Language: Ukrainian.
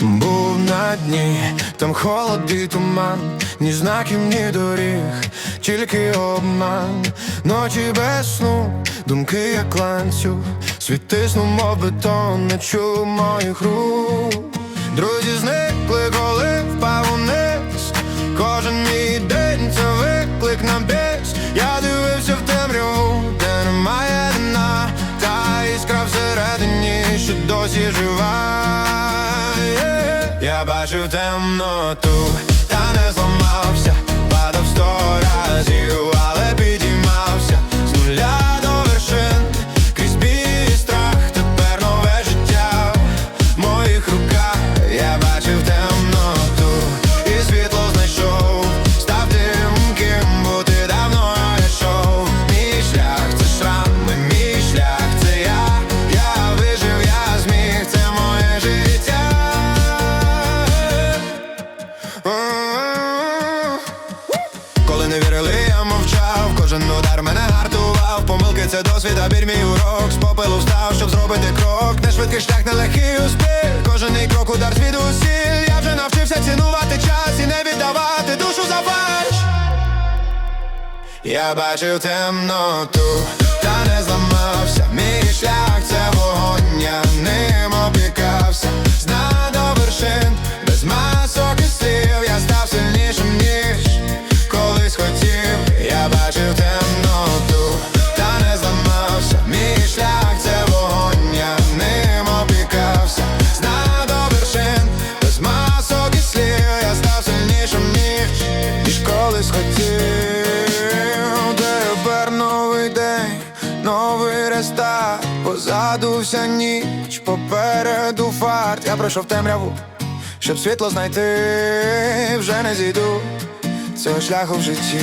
Був на дні, там холод і туман, ні знаків, ні доріг, тільки обман, ночі без сну, думки як ланцюг, світ тиснув, мов бетон, не чув моїх рук. Друзі зникли, коли впав униз. Кожен мій день це виклик на біс. Я дивився в темряву, де немає дна, та іскра всередині, що досі жива. yeah. Я бачив темноту, кожен удар мене гартував. Помилки це досвід, а мій урок. З попелу встав, щоб зробити крок. Не швидкий шлях, не легкий успіх. Кожен крок удар звідусіль. Я вже навчився цінувати час і не віддавати душу за фальш. Я бачив темноту, та не зламався. Мій шлях це вогонь, я ним Позаду вся ніч, попереду фарт. Я пройшов темряву, щоб світло знайти. Вже не зійду. Цього шляху в житті